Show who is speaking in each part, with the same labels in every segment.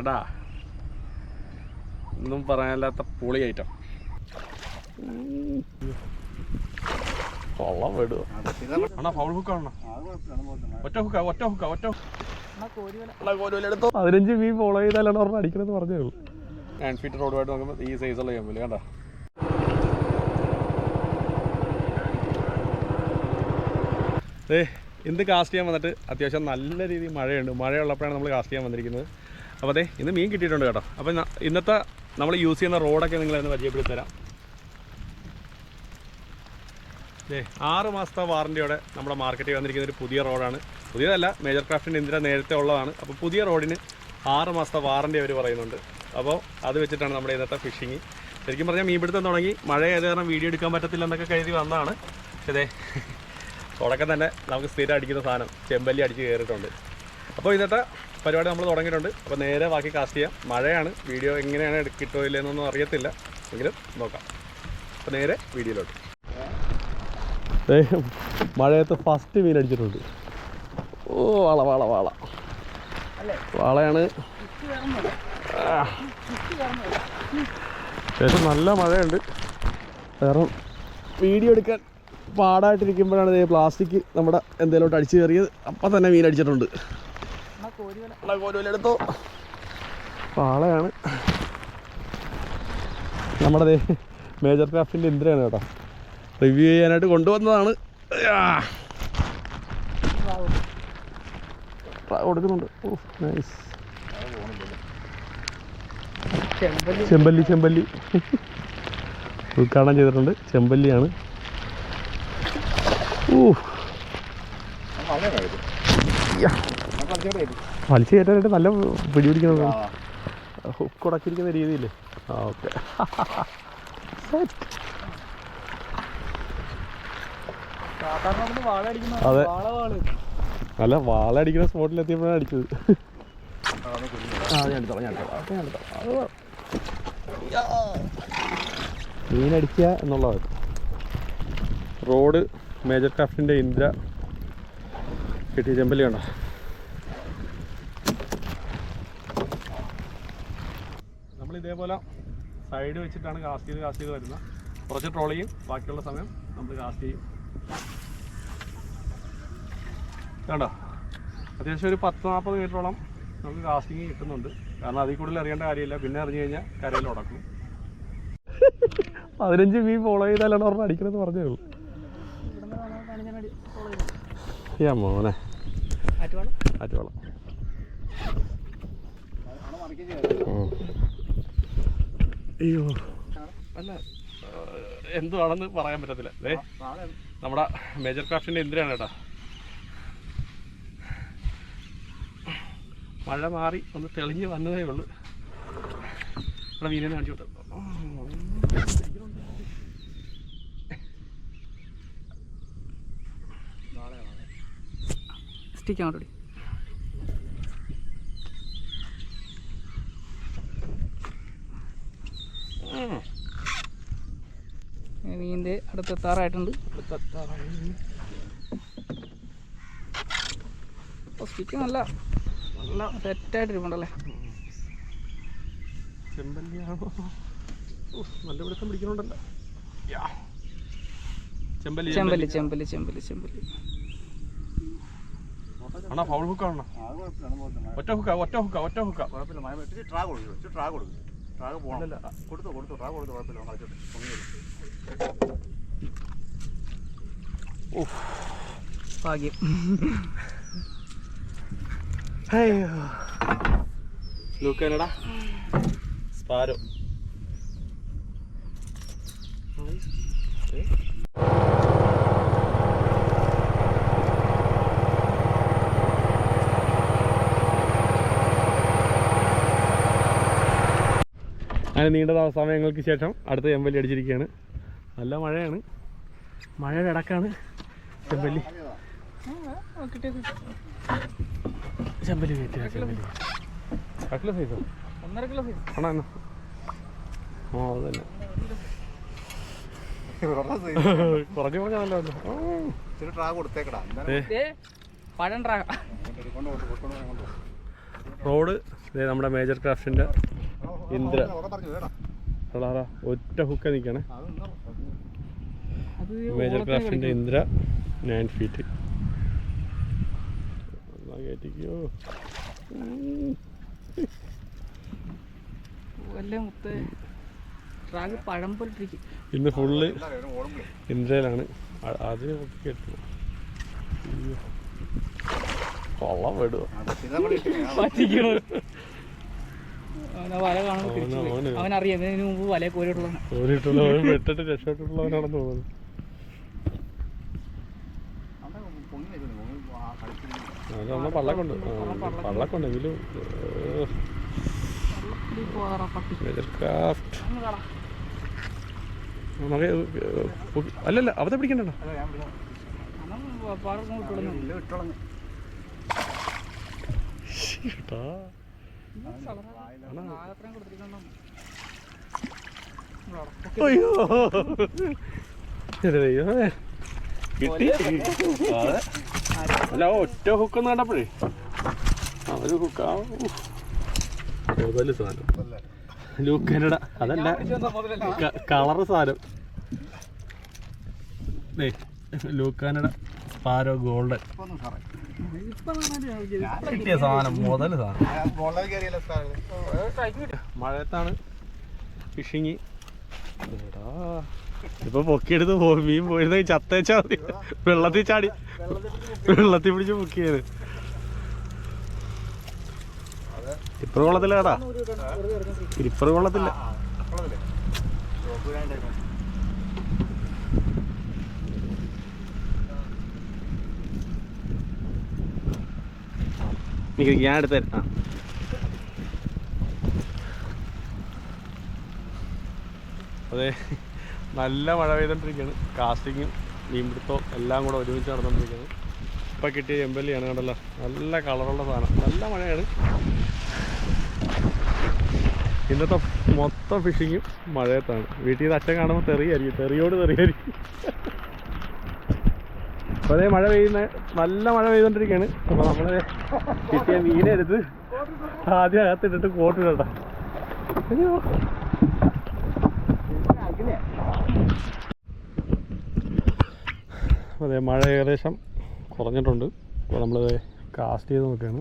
Speaker 1: എടാ ഒന്നും പറയാനില്ലാത്ത പൊളി ഐറ്റം. കൊള്ളം വിടുവോ അണ്ണാ ഫൗൾ ഹുക്കാണ് ഒറ്റ ഹുക്ക ഒറ്റ ഹുക്ക ഒറ്റ പതിനഞ്ച് മീൻ ഫോളോ ചെയ്താലാണ് പറഞ്ഞ അടിക്കണമെന്ന് പറഞ്ഞേ ഉള്ളൂ. നയൻ ഫീറ്റ് റോഡുമായിട്ട് നോക്കുമ്പോൾ ഈ സൈസുള്ള ചെമ്പൽ കണ്ട? ഏ ഇന്ന് കാസ്റ്റ് ചെയ്യാൻ വന്നിട്ട് അത്യാവശ്യം നല്ല രീതിയിൽ മഴയുണ്ട്. മഴയുള്ളപ്പോഴാണ് നമ്മൾ കാസ്റ്റ് ചെയ്യാൻ വന്നിരിക്കുന്നത്. അപ്പോൾ അതെ ഇന്ന് മീൻ കിട്ടിയിട്ടുണ്ട് കേട്ടോ. അപ്പോൾ ഇന്നത്തെ നമ്മൾ യൂസ് ചെയ്യുന്ന റോഡൊക്കെ നിങ്ങളെ പരിചയപ്പെടുത്തി തരാം ദേ ആറ് മാസത്തെ വാറന്റിയോടെ നമ്മുടെ മാർക്കറ്റിൽ വന്നിരിക്കുന്ന ഒരു പുതിയ റോഡാണ് പുതിയതല്ല മേജർ ക്രാഫ്റ്റിന്റെ ഇന്ദിര നേരത്തെ ഉള്ളതാണ്. അപ്പോൾ പുതിയ റോഡിന് ആറ് മാസത്തെ വാറന്റി അവർ പറയുന്നുണ്ട്. അപ്പോൾ അത് വെച്ചിട്ടാണ് നമ്മുടെ ഇന്നത്തെ ഫിഷിങ് ശരിക്കും പറഞ്ഞാൽ മീൻപിടുത്തം തുടങ്ങി. മഴ ആയത് കാരണം വീഡിയോ എടുക്കാൻ പറ്റത്തില്ല എന്നൊക്കെ കരുതി വന്നതാണ്. അതെ തുടക്കം തന്നെ നമുക്ക് സ്ഥിരം അടിക്കുന്ന സാധനം. ചെമ്പല്ലി അടിച്ച് കയറിയിട്ടുണ്ട്. അപ്പോൾ ഇന്നത്തെ പരിപാടി നമ്മൾ തുടങ്ങിയിട്ടുണ്ട്. അപ്പോൾ നേരെ ബാക്കി കാസ്റ്റ് ചെയ്യാം. മഴയാണ്. വീഡിയോ എങ്ങനെയാണ് കിട്ടുമോ ഇല്ലെന്നൊന്നും അറിയത്തില്ല. എങ്കിലും നോക്കാം. അപ്പോൾ നേരെ വീഡിയോയിലോട്ട്. മഴയത്ത് ഫസ്റ്റ് മീൻ അടിച്ചിട്ടുണ്ട് ഓ വാള വാള വാള. വാളയാണ്. ശേഷം നല്ല മഴയുണ്ട്. കാരണം വീഡിയോ എടുക്കാൻ പാടായിട്ടിരിക്കുമ്പോഴാണ് പ്ലാസ്റ്റിക് നമ്മുടെ എന്തേലോട്ട് അടിച്ചു കയറിയത്. അപ്പം തന്നെ മീൻ അടിച്ചിട്ടുണ്ട് എടുത്തോ പാളയാണ്. നമ്മുടെ ദേ മേജർ ക്രാഫ്റ്റിന്റെ ഇന്ദ്രയാണ് കേട്ടോ. റിവ്യൂ ചെയ്യാനായിട്ട് കൊണ്ടുവന്നതാണ്. കൊടുക്കുന്നുണ്ട്. ഓ നൈസ്. ചെമ്പല്ലി. ചെമ്പല്ലി ഉദ്ഘാടനം ചെയ്തിട്ടുണ്ട്. ചെമ്പല്ലിയാണ്. ഊ. വലിച്ചു കയറ്റാനായിട്ട് നല്ല പിടി പിടിക്കുന്നത് ഹുക്ക് ഉടക്കിയിരിക്കുന്ന രീതിയിൽ ആ ഓക്കെ അതെ. അല്ല വാള അടിക്കുന്ന സ്പോട്ടിൽ എത്തിയപ്പോഴാണ് അടിച്ചത്. മീനടിക്കുക എന്നുള്ളത് റോഡ് മേജർ ക്രാഫ്റ്റിന്റെ ഇന്ദ്ര കിട്ടിയ ചെമ്പലി കണ്ടോ? ഇതേപോലെ സൈഡ് വെച്ചിട്ടാണ് കാസ്റ്റ് ചെയ്ത് കാസ്റ്റ് ചെയ്ത് വരുന്നത്. കുറച്ച് ട്രോൾ ചെയ്യും ബാക്കിയുള്ള സമയം നമ്മൾ കാസ്റ്റ് ചെയ്യും. കണ്ടോ? അത്യാവശ്യം ഒരു പത്ത് നാൽപ്പത് മീറ്ററോളം നമുക്ക് കാസ്റ്റിങ് കിട്ടുന്നുണ്ട്. കാരണം അതിൽ കൂടുതൽ അറിയേണ്ട കാര്യമില്ല. പിന്നെ അറിഞ്ഞു കഴിഞ്ഞാൽ കരയിൽ ഉടക്കും. പതിനഞ്ച് മീൻ ഫോളോ ചെയ്താലാണ് പറഞ്ഞ അടിക്കണമെന്ന് പറഞ്ഞേ ഉള്ളൂ. യാ മോനെ. ആറ്റുവളം. അയ്യോ. അല്ല എന്തുവാണെന്ന് പറയാൻ പറ്റത്തില്ല. ദേ നമ്മുടെ മേജർ ക്രാഫ്റ്റിന്റെ എന്തിനാണ് കേട്ടോ. മഴ മാറി ഒന്ന് തെളിഞ്ഞ് വന്നതേ ഉള്ളൂ. ഇവിടെ മീനിനെ കാണിച്ചു വിട്ടു
Speaker 2: സ്റ്റിക്ക് അങ്ങോട്ട് മീനിന്റെ അടുത്തെത്താറായിട്ടുണ്ട് അപ്പോൾ സ്റ്റിക്ക് നല്ല നല്ല സെറ്റായിട്ടിരിപ്പുണ്ടല്ലേ
Speaker 1: ചെമ്പല്ലിയാണോ? നല്ല പിടുത്തം പിടിക്കണുണ്ടല്ലോ. യാ. ചെമ്പല്ലി
Speaker 2: ചെമ്പല്ലി ചെമ്പല്ലി. ചെമ്പല്ലി ചെമ്പല്ലി
Speaker 1: ആണോ ഫൗൾ ഹുക്ക് ആണോ? ഒറ്റ ഹുക്ക ഒറ്റ ഹുക്ക ഒറ്റ ഹുക്ക
Speaker 3: കുഴപ്പമില്ല മഴ ഇത്തിരി ട്രാ കൊടുക്കും ഇച്ചിരി ട്രാ കൊടുക്കും. പോകണം കൊടുത്തു കൊടുത്തു ട്രാ കൊടുത്തു കുഴപ്പമില്ല കളിച്ചോട്ടെ
Speaker 2: ഭാഗ്യം.
Speaker 1: ലൂക്കാനടാ. സ്പാരോ. അങ്ങനെ നീണ്ട സമയങ്ങൾക്ക് ശേഷം അടുത്ത ചെമ്പല്ലി അടിച്ചിരിക്കുകയാണ്. നല്ല മഴയാണ്. മഴയുടെ ഇടക്കാണ്. ചെമ്പല്ലി ചെമ്പല്ലി കയറ്റി ചെമ്പല്ലി അക്കില സൈസോ
Speaker 2: ഒന്നര കിലോ സൈസ്
Speaker 1: ആണോ എന്നാ കുറഞ്ഞു
Speaker 2: പഴം ട്രാ
Speaker 1: റോഡ് ദേ നമ്മുടെ മേജർ ക്രാഫ്റ്റിന്റെ ഇന്ദ്ര ഒറ്റ ഹുക്ക നിൽക്കണേ
Speaker 2: അത്
Speaker 1: മേജർ ക്രാഫ്റ്റിന്റെ ഇന്ദ്ര നയൻ ഫീറ്റ് കയറ്റിക്കോ ഇന്ന് ഫുള്ള് ഇന്ദ്രയിലാണ്. അ- അത് കേട്ടു കൊള്ളം വിടുക
Speaker 2: പറ്റിക്കണോ അവനറിയാം ഇതിനു മുമ്പ് വല കോരിയിട്ടുള്ള
Speaker 1: ഓടിയിട്ടുള്ള വെട്ടിട്ട് രക്ഷപ്പെട്ടിട്ടുള്ളവനാണെന്ന് തോന്നുന്നു. നമ്മളെ പള്ളക്കുണ്ട്.
Speaker 2: കാണാം
Speaker 1: നമുക്ക് അല്ലല്ല അവതെ പിടിക്കണ്ടോ
Speaker 3: അല്ല
Speaker 1: അയ്യോ. കിട്ടി. അതെ. അല്ല ഒറ്റ ഹുക്കൊന്നും കണ്ടപ്പോഴേ. അവർ ഹുക്കാ മുതൽ സാധനം. ലൂക്കനട അതല്ല കളറ് സാധനം. ദേ ലൂക്കാനട സ്പാരോ ഗോൾഡൻ കിട്ടിയ സാധനം മുതൽ സാധനം. മഴയത്താണ് ഫിഷിങ് ഇപ്പൊ പൊക്കിയെടുത്ത് പോകും മീൻ പോയിരുന്ന ചത്തേച്ചാ മതി. വെള്ളത്തിൽ ചാടി. വെള്ളത്തിൽ പിടിച്ച് പൊക്കിയത്. ഇപ്പറ കൊള്ളത്തില്ലാടാ. ഇപ്പറ കൊള്ളത്തില്ല. ഞാൻ എടുത്ത് അതെ. നല്ല മഴ പെയ്തോണ്ടിരിക്കുകയാണ് കാസ്റ്റിങ്ങും മീൻപിടുത്തവും എല്ലാം കൂടെ ഒരുമിച്ച് നടന്നുകൊണ്ടിരിക്കുന്നത് ഇപ്പം കിട്ടിയ ചെമ്പല്ലിയാണ് കണ്ടല്ലോ. നല്ല കളറുള്ള സാധനം. നല്ല മഴയാണ്. ഇന്നത്തെ മൊത്തം ഫിഷിങ്ങും മഴയത്താണ്. വീട്ടിൽ നിന്ന് അച്ഛൻ കാണുമ്പോൾ തെറിയായിരിക്കും. തെറിയോട് തെറിയായിരിക്കും. അപ്പോൾ അതേ മഴ പെയ്യുന്ന നല്ല മഴ പെയ്തുകൊണ്ടിരിക്കുകയാണ് അപ്പോൾ നമ്മൾ കിട്ടിയ മീനെ എടുത്ത് ആദ്യം അകത്തിട്ടിട്ട് കോട്ടിടണ്ട അയ്യോ. അതെ മഴ ഏകദേശം കുറഞ്ഞിട്ടുണ്ട്. അപ്പോൾ നമ്മളത് കാസ്റ്റ് ചെയ്ത് നോക്കുകയാണ്.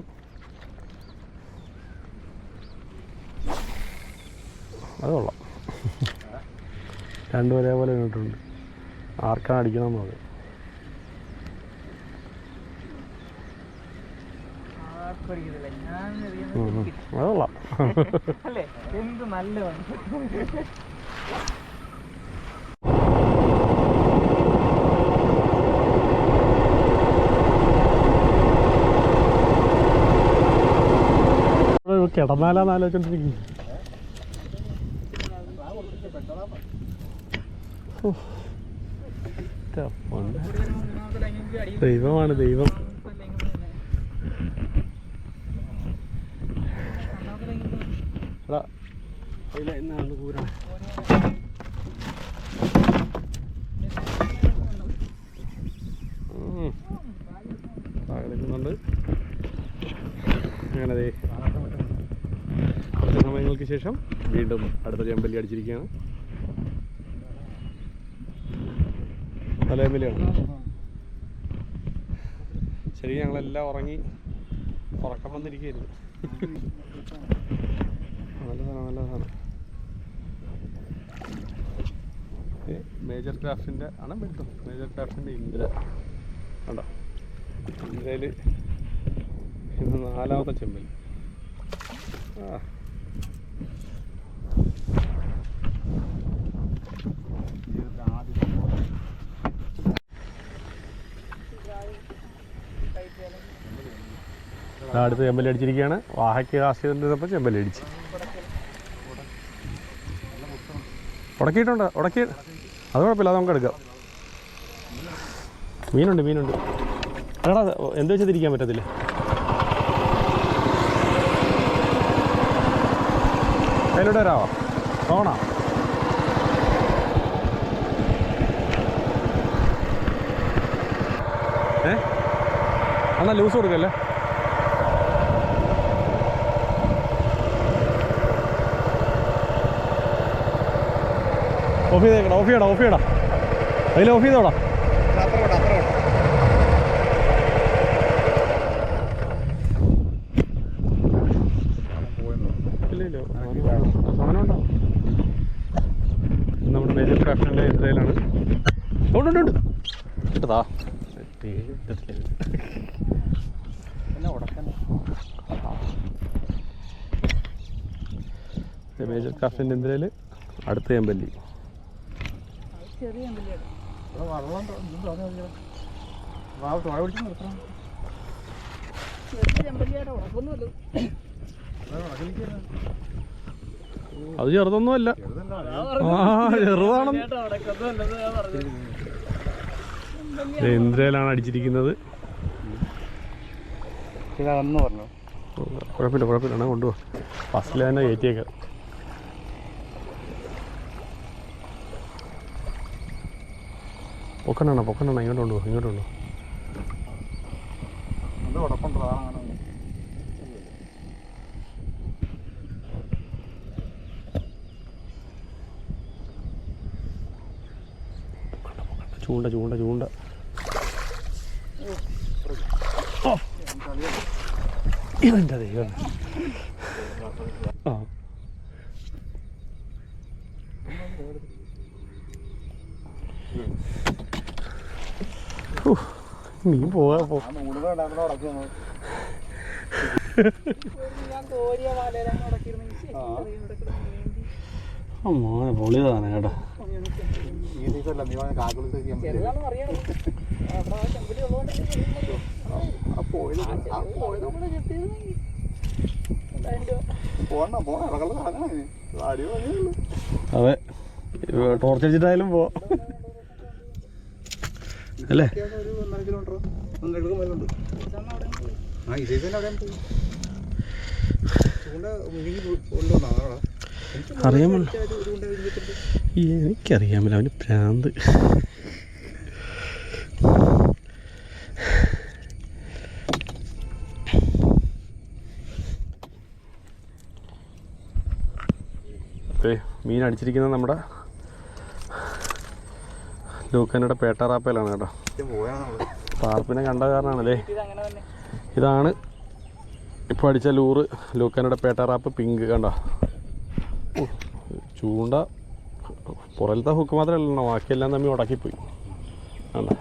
Speaker 1: അത് കൊള്ളാം. രണ്ടും ഒരേപോലെ നിന്നിട്ടുണ്ട്. ആർക്കാണ് അടിക്കണം എന്നത്. അത് കൊള്ളാം. കിടന്നാലാന്ന് ആലോചിച്ചോണ്ടിരിക്കും ദൈവമാണ് ദൈവം. നിൽക്കുന്നുണ്ട്. അങ്ങനെ കുറച്ച് സമയങ്ങൾക്ക് ശേഷം വീണ്ടും അടുത്ത ചെമ്പല്ലി അടിച്ചിരിക്കുകയാണ്. നല്ല ചെമ്പല്ലിയാണ്. ശരി ഞങ്ങളെല്ലാം ഉറങ്ങി ഉറക്കം വന്നിരിക്കുകയായിരുന്നു. നല്ല സാധനം നല്ല മേജർ ക്രാഫ്റ്റിന്റെ ആണ് എടുത്തോ മേജർ ക്രാഫ്റ്റിന്റെ ഇന്ദ്ര. കണ്ടോ? ഇന്ദ്രയിൽ ഇന്ന് നാലാമത്തെ ചെമ്പൽ ആ. അടുത്ത് ചെമ്പല്ലി അടിച്ചിരിക്കുകയാണ്. വാഹയ്ക്ക് ചെയ്തിരുന്നപ്പോൾ ചെമ്പല്ലി അടിച്ച്. ഉടക്കിയിട്ടുണ്ട് ഉടക്കി. അത് കുഴപ്പമില്ല അത് നമുക്ക് എടുക്കാം. മീനുണ്ട് മീനുണ്ട്. എടാ എന്ത് വെച്ചാൽ തിരിക്കാൻ പറ്റത്തില്ല? അതിലൂടെ വരാവോ? പോകണോ ഏ? എന്നാ ലൂസ് കൊടുക്കല്ലേ? ഓഫ് ചെയ്തേക്കണം ഓഫ് ചെയ്യടാ ഓഫ് ചെയ്യടാ. അതിൽ ഓഫ് ചെയ്തോടാ. നമ്മുടെ മേജർ ക്രാഫ്റ്റിന്റെ ഇസ്രയേലാണ്. ഉണ്ട് ഉണ്ട് ഉണ്ട്. കിട്ടതാ മേജർ ക്രാഫ്റ്റിന്റെ ഇന്ദ്രയിൽ അടുത്ത ചെമ്പല്ലി
Speaker 2: ചെറിയ അമ്പലിയാണ്
Speaker 3: വെള്ളം വാ തുഴ പിടിച്ച് നിർത്തണം.
Speaker 2: ചെറിയ അമ്പലിയുടെ ഉറപ്പൊന്നുമല്ലോ.
Speaker 1: അത് ചെറുതൊന്നുമല്ല. ദേ ഇന്ദ്രയിലാണ് അടിച്ചിരിക്കുന്നത്. കുഴപ്പമില്ല കുഴപ്പമില്ല. എന്നാ കൊണ്ടുപോകാം ഫസ്റ്റിൽ തന്നെ കയറ്റിയേക്കാം. പൊക്കണ്ണ പൊക്കണ്ണ ഇങ്ങോട്ട് കൊണ്ടുപോ ഇങ്ങോട്ട് ചൂണ്ട ചൂണ്ട ചൂണ്ട. ഇവന്റെ ദൈവം ആ ഹൂ, നീ പോവാ പോ. മോനെ പൊളിയതാണ് കേട്ടോ. അതെ ടോർച്ച് അടിച്ചിട്ടായാലും പോ. അല്ലേ? അറിയാമല്ലോ. എനിക്കറിയാമല്ലോ അവന് ഭ്രാന്ത് മീൻ അടിച്ചിരിക്കുന്നത് നമ്മുടെ ലൂക്കനയുടെ പേട്ടാറാപ്പയിലാണ് കേട്ടോ. പാർപ്പിനെ കണ്ട കാരണമാണല്ലേ ഇതാണ് ഇപ്പോൾ അടിച്ച ലൂറ്. ലൂക്കനയുടെ പേട്ടാറാപ്പ് പിങ്ക് കണ്ടോ? ചൂണ്ട. പുറലത്തെ ഹുക്ക് മാത്രമേ ഉള്ളൂ ബാക്കിയെല്ലാം തമ്മിൽ ഉടക്കിപ്പോയി. കണ്ടോ?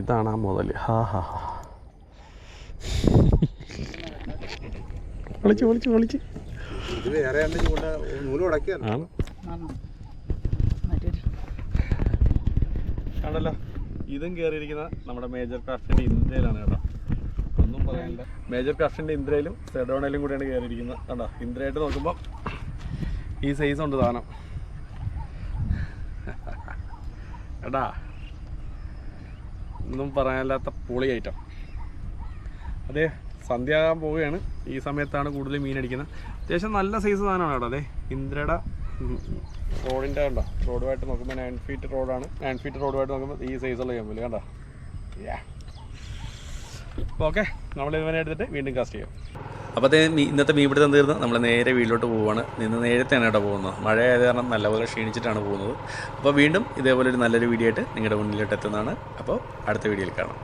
Speaker 1: ഇതാണ് ആ മുതൽ ഹാ ഹാ ഹാ. വിളിച്ച് വിളിച്ച് വിളിച്ച്.
Speaker 3: ഇത് വേറെ ആണ് ചൂണ്ട നൂൽ ഉടക്കിയാണ്
Speaker 1: ആണ്
Speaker 2: ആണോ മറ്റൊരു
Speaker 1: കണ്ടല്ലോ. ഇതും കയറിയിരിക്കുന്ന നമ്മുടെ മേജർ ക്രാഫ്റ്റിന്റെ ഇന്ദ്രയിലാണ് കേട്ടോ. ഒന്നും പറയാനില്ല മേജർ ക്രാഫ്റ്റിന്റെ ഇന്ദ്രയിലും സെഡോണയിലും കൂടിയാണ് കയറിയിരിക്കുന്നത് കണ്ടോ? ഇന്ദ്രയായിട്ട് നോക്കുമ്പോൾ ഈ സൈസ് ഉണ്ട് സാധനം. എടാ ഒന്നും പറയാനില്ലാത്ത പൊളി ഐറ്റം അതെ സന്ധ്യ ആകാൻ പോവുകയാണ്. ഈ സമയത്താണ് കൂടുതൽ മീൻ അടിക്കുന്നത്. അത്യാവശ്യം നല്ല സൈസ് സാധനമാണ് കേട്ടോ അതെ. ഇന്ദ്രയുടെ റോഡിന്റെ കണ്ടോ? റോഡുമായിട്ട് നോക്കുമ്പോൾ നയൻ ഫീറ്റ് റോഡാണ്. നയൻ ഫീറ്റ് റോഡുമായിട്ട് നോക്കുമ്പോൾ ഈ സൈസുള്ള ചെമ്പിൽ കണ്ടോ? യാ ഓക്കെ നമ്മൾ ഇതുവരെ എടുത്തിട്ട് വീണ്ടും കാസ്റ്റ് ചെയ്യാം. അപ്പോൾ അതേ ഇന്നത്തെ മീൻപിടുത്തം തീർന്ന് നമ്മൾ നേരെ വീട്ടിലോട്ട് പോവുകയാണ് നിന്ന് നേരത്തെയാണ് കേട്ടോ പോകുന്നത്. മഴ ആയത് കാരണം നല്ലപോലെ ക്ഷീണിച്ചിട്ടാണ് പോകുന്നത്. അപ്പോൾ വീണ്ടും ഇതേപോലെ ഒരു നല്ലൊരു വീഡിയോ ആയിട്ട് നിങ്ങളുടെ മുന്നിലോട്ട് എത്തുന്നതാണ്. അപ്പോൾ അടുത്ത വീഡിയോയിൽ കാണാം.